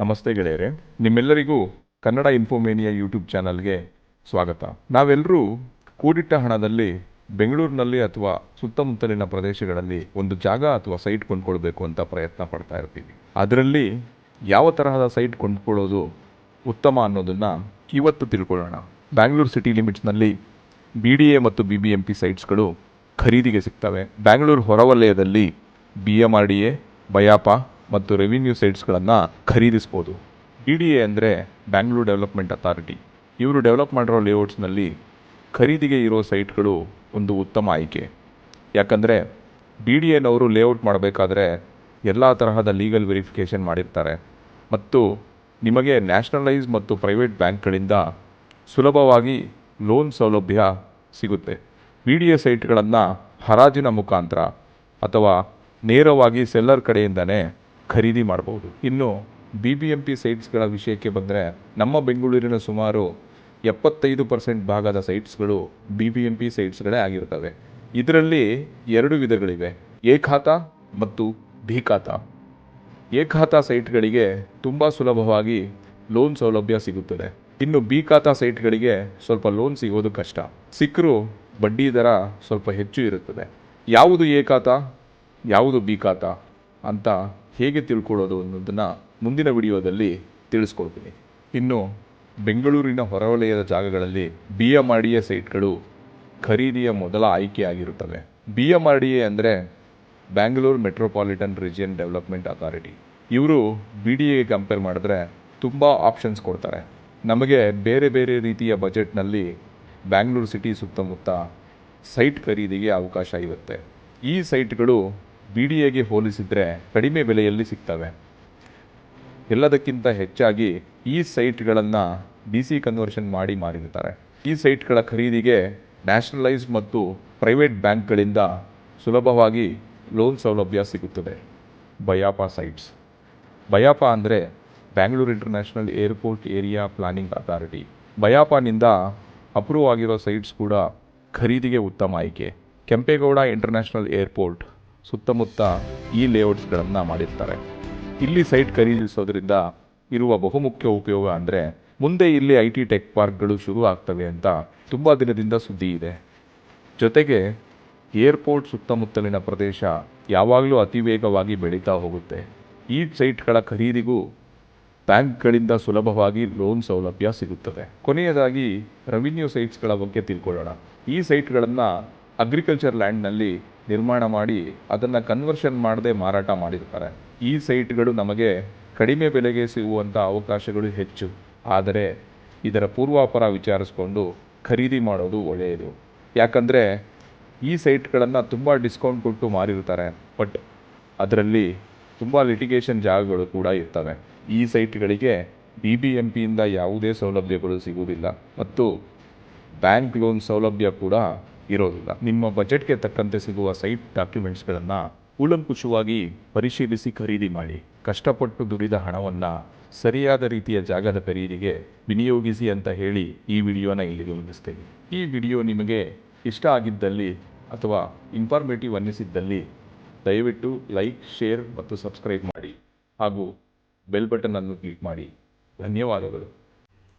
ನಮಸ್ತೆ ಗೆಳೆಯರೆ, ನಿಮ್ಮೆಲ್ಲರಿಗೂ ಕನ್ನಡ ಇನ್ಫೋಮೇನಿಯಾ ಯೂಟ್ಯೂಬ್ ಚಾನಲ್ಗೆ ಸ್ವಾಗತ. ನಾವೆಲ್ಲರೂ ಕೂಡಿಟ್ಟ ಹಣದಲ್ಲಿ ಬೆಂಗಳೂರಿನಲ್ಲಿ ಅಥವಾ ಸುತ್ತಮುತ್ತಲಿನ ಪ್ರದೇಶಗಳಲ್ಲಿ ಒಂದು ಜಾಗ ಅಥವಾ ಸೈಟ್ ಕೊಂಡ್ಕೊಳ್ಬೇಕು ಅಂತ ಪ್ರಯತ್ನ ಪಡ್ತಾ ಇರ್ತೀವಿ. ಅದರಲ್ಲಿ ಯಾವ ತರಹದ ಸೈಟ್ ಕೊಂಡ್ಕೊಳ್ಳೋದು ಉತ್ತಮ ಅನ್ನೋದನ್ನು ಇವತ್ತು ತಿಳ್ಕೊಳ್ಳೋಣ. ಬ್ಯಾಂಗ್ಳೂರು ಸಿಟಿ ಲಿಮಿಟ್ಸ್ನಲ್ಲಿ ಬಿ ಡಿ ಎ ಮತ್ತು ಬಿ ಬಿ ಎಂ ಪಿ ಸೈಟ್ಸ್ಗಳು ಖರೀದಿಗೆ ಸಿಗ್ತವೆ. ಬ್ಯಾಂಗ್ಳೂರು ಹೊರವಲಯದಲ್ಲಿ B M R D A, BIAPA ಮತ್ತು ರೆವಿನ್ಯೂ ಸೈಟ್ಸ್ಗಳನ್ನು ಖರೀದಿಸ್ಬೋದು. ಬಿ ಡಿ ಎ ಅಂದರೆ ಬ್ಯಾಂಗ್ಳೂರು ಡೆವಲಪ್ಮೆಂಟ್ ಅಥಾರಿಟಿ ಇವರು ಡೆವಲಪ್ ಮಾಡಿರೋ ಲೇಔಟ್ಸ್ನಲ್ಲಿ ಖರೀದಿಗೆ ಇರೋ ಸೈಟ್ಗಳು ಒಂದು ಉತ್ತಮ ಆಯ್ಕೆ. ಯಾಕಂದರೆ ಬಿ ಡಿ ಎನವರು ಲೇಔಟ್ ಮಾಡಬೇಕಾದ್ರೆ ಎಲ್ಲ ತರಹದ ಲೀಗಲ್ ವೆರಿಫಿಕೇಷನ್ ಮಾಡಿರ್ತಾರೆ. ಮತ್ತು ನಿಮಗೆ ನ್ಯಾಷನಲೈಸ್ ಮತ್ತು ಪ್ರೈವೇಟ್ ಬ್ಯಾಂಕ್ಗಳಿಂದ ಸುಲಭವಾಗಿ ಲೋನ್ ಸೌಲಭ್ಯ ಸಿಗುತ್ತೆ. ಬಿ ಡಿ ಎ ಸೈಟ್ಗಳನ್ನು ಹರಾಜಿನ ಮುಖಾಂತರ ಅಥವಾ ನೇರವಾಗಿ ಸೆಲ್ಲರ್ ಕಡೆಯಿಂದನೇ ಖರೀದಿ ಮಾಡಬಹುದು ಇನ್ನು ಬಿ ಬಿ ಎಂ ಪಿ ಸೈಟ್ಸ್ಗಳ ವಿಷಯಕ್ಕೆ ಬಂದರೆ ನಮ್ಮ ಬೆಂಗಳೂರಿನ ಸುಮಾರು ಎಪ್ಪತ್ತೈದು ಪರ್ಸೆಂಟ್ ಭಾಗದ ಸೈಟ್ಸ್ಗಳು ಬಿ ಬಿ ಎಂ ಪಿ ಸೈಟ್ಸ್ಗಳೇ ಆಗಿರ್ತವೆ. ಇದರಲ್ಲಿ ಎರಡು ವಿಧಗಳಿವೆ. ಎ ಖಾತಾ ಮತ್ತು ಬಿ ಖಾತಾ ಎ ಖಾತಾ ಸೈಟ್ಗಳಿಗೆ ತುಂಬ ಸುಲಭವಾಗಿ ಲೋನ್ ಸೌಲಭ್ಯ ಸಿಗುತ್ತದೆ. ಇನ್ನು ಬಿ ಖಾತಾ ಸೈಟ್ಗಳಿಗೆ ಸ್ವಲ್ಪ ಲೋನ್ ಸಿಗೋದು ಕಷ್ಟ. ಸಿಕ್ಕರೂ ಬಡ್ಡಿ ದರ ಸ್ವಲ್ಪ ಹೆಚ್ಚು ಇರುತ್ತದೆ. ಯಾವುದು ಖಾತಾ ಯಾವುದು ಬಿ ಖಾತಾ ಅಂತ ಹೇಗೆ ತಿಳ್ಕೊಳ್ಳೋದು ಅನ್ನೋದನ್ನು ಮುಂದಿನ ವಿಡಿಯೋದಲ್ಲಿ ತಿಳಿಸ್ಕೊಡ್ತೀನಿ. ಇನ್ನು ಬೆಂಗಳೂರಿನ ಹೊರವಲಯದ ಜಾಗಗಳಲ್ಲಿ B M R D A ಸೈಟ್ಗಳು ಖರೀದಿಯ ಮೊದಲ ಆಯ್ಕೆಯಾಗಿರುತ್ತವೆ. B M R D A ಅಂದರೆ Bangalore metropolitan region development authority ಇವರು ಬಿ ಡಿ ಎಗೆ ಕಂಪೇರ್ ಮಾಡಿದ್ರೆ ತುಂಬ ಆಪ್ಷನ್ಸ್ ಕೊಡ್ತಾರೆ. ನಮಗೆ ಬೇರೆ ಬೇರೆ ರೀತಿಯ ಬಜೆಟ್ನಲ್ಲಿ ಬ್ಯಾಂಗ್ಳೂರು ಸಿಟಿ ಸುತ್ತಮುತ್ತ ಸೈಟ್ ಖರೀದಿಗೆ ಅವಕಾಶ ಇರುತ್ತೆ. ಈ ಸೈಟ್ಗಳು ಬಿ ಡಿ ಎಗೆ ಹೋಲಿಸಿದರೆ ಕಡಿಮೆ ಬೆಲೆಯಲ್ಲಿ ಸಿಗ್ತವೆ. ಎಲ್ಲದಕ್ಕಿಂತ ಹೆಚ್ಚಾಗಿ ಈ ಸೈಟ್ಗಳನ್ನು ಡಿ ಸಿ ಕನ್ವರ್ಷನ್ ಮಾಡಿ ಮಾರಿರ್ತಾರೆ ಈ ಸೈಟ್ಗಳ ಖರೀದಿಗೆ ನ್ಯಾಷನಲೈಸ್ ಮತ್ತು ಪ್ರೈವೇಟ್ ಬ್ಯಾಂಕ್ಗಳಿಂದ ಸುಲಭವಾಗಿ ಲೋನ್ ಸೌಲಭ್ಯ ಸಿಗುತ್ತದೆ. ಬಯಾಪ ಸೈಟ್ಸ್. ಬಯಾಪ ಅಂದರೆ Bangalore international airport area planning authority. ಬಯಾಪನಿಂದ approve ಆಗಿರೋ ಸೈಟ್ಸ್ ಕೂಡ ಖರೀದಿಗೆ ಉತ್ತಮ ಆಯ್ಕೆ. Kempegowda international airport. ಸುತ್ತಮುತ್ತ ಈ ಲೇಔಟ್ಸ್ಗಳನ್ನು ಮಾಡಿರ್ತಾರೆ. ಇಲ್ಲಿ ಸೈಟ್ ಖರೀದಿಸೋದ್ರಿಂದ ಇರುವ ಬಹುಮುಖ್ಯ ಉಪಯೋಗ ಅಂದರೆ ಮುಂದೆ ಇಲ್ಲಿ ಐ ಟಿ ಟೆಕ್ ಪಾರ್ಕ್ಗಳು ಶುರು ಆಗ್ತವೆ ಅಂತ ತುಂಬ ದಿನದಿಂದ ಸುದ್ದಿ ಇದೆ. ಜೊತೆಗೆ ಏರ್ಪೋರ್ಟ್ ಸುತ್ತಮುತ್ತಲಿನ ಪ್ರದೇಶ ಯಾವಾಗಲೂ ಅತಿ ವೇಗವಾಗಿ ಬೆಳೀತಾ ಹೋಗುತ್ತೆ. ಈ ಸೈಟ್ಗಳ ಖರೀದಿಗೂ ಬ್ಯಾಂಕ್ಗಳಿಂದ ಸುಲಭವಾಗಿ ಲೋನ್ ಸೌಲಭ್ಯ ಸಿಗುತ್ತದೆ. ಕೊನೆಯದಾಗಿ ರೆವಿನ್ಯೂ ಸೈಟ್ಸ್ಗಳ ಬಗ್ಗೆ ತಿಳ್ಕೊಳ್ಳೋಣ. ಈ ಸೈಟ್ಗಳನ್ನು ಅಗ್ರಿಕಲ್ಚರ್ ಲ್ಯಾಂಡ್ನಲ್ಲಿ ನಿರ್ಮಾಣ ಮಾಡಿ ಅದನ್ನು ಕನ್ವರ್ಷನ್ ಮಾಡದೆ ಮಾರಾಟ ಮಾಡಿರ್ತಾರೆ. ಈ ಸೈಟ್ಗಳು ನಮಗೆ ಕಡಿಮೆ ಬೆಲೆಗೆ ಸಿಗುವಂಥ ಅವಕಾಶಗಳು ಹೆಚ್ಚು. ಆದರೆ ಇದರ ಪೂರ್ವಾಪರ ವಿಚಾರಿಸ್ಕೊಂಡು ಖರೀದಿ ಮಾಡೋದು ಒಳ್ಳೆಯದು. ಯಾಕಂದರೆ ಈ ಸೈಟ್ಗಳನ್ನು ತುಂಬ ಡಿಸ್ಕೌಂಟ್ ಕೊಟ್ಟು ಮಾರಿರ್ತಾರೆ. ಬಟ್ ಅದರಲ್ಲಿ ತುಂಬ ಲಿಟಿಗೇಷನ್ ಜಾಗಗಳು ಕೂಡ ಇರ್ತವೆ. ಈ ಸೈಟ್ಗಳಿಗೆ ಬಿ ಬಿ ಎಂ ಪಿಯಿಂದ ಯಾವುದೇ ಸೌಲಭ್ಯಗಳು ಸಿಗುವುದಿಲ್ಲ. ಮತ್ತು ಬ್ಯಾಂಕ್ ಲೋನ್ ಸೌಲಭ್ಯ ಕೂಡ ಇರೋದಿಲ್ಲ ನಿಮ್ಮ ಬಜೆಟ್ಗೆ ತಕ್ಕಂತೆ ಸಿಗುವ ಸೈಟ್ ಡಾಕ್ಯುಮೆಂಟ್ಸ್ಗಳನ್ನು ಕೂಲಂಕುಷವಾಗಿ ಪರಿಶೀಲಿಸಿ ಖರೀದಿ ಮಾಡಿ. ಕಷ್ಟಪಟ್ಟು ದುಡಿದ ಹಣವನ್ನು ಸರಿಯಾದ ರೀತಿಯ ಜಾಗದ ಖರೀದಿಗೆ ವಿನಿಯೋಗಿಸಿ ಅಂತ ಹೇಳಿ ಈ ವಿಡಿಯೋನ ಇಲ್ಲಿಗೆ ಮುಗಿಸ್ತೇನೆ. ಈ ವಿಡಿಯೋ ನಿಮಗೆ ಇಷ್ಟ ಆಗಿದ್ದಲ್ಲಿ ಅಥವಾ ಇನ್ಫಾರ್ಮೇಟಿವ್ ಅನ್ನಿಸಿದ್ದಲ್ಲಿ ದಯವಿಟ್ಟು ಲೈಕ್ ಶೇರ್ ಮತ್ತು ಸಬ್ಸ್ಕ್ರೈಬ್ ಮಾಡಿ. ಹಾಗೂ ಬೆಲ್ ಬಟನನ್ನು ಕ್ಲಿಕ್ ಮಾಡಿ. ಧನ್ಯವಾದಗಳು.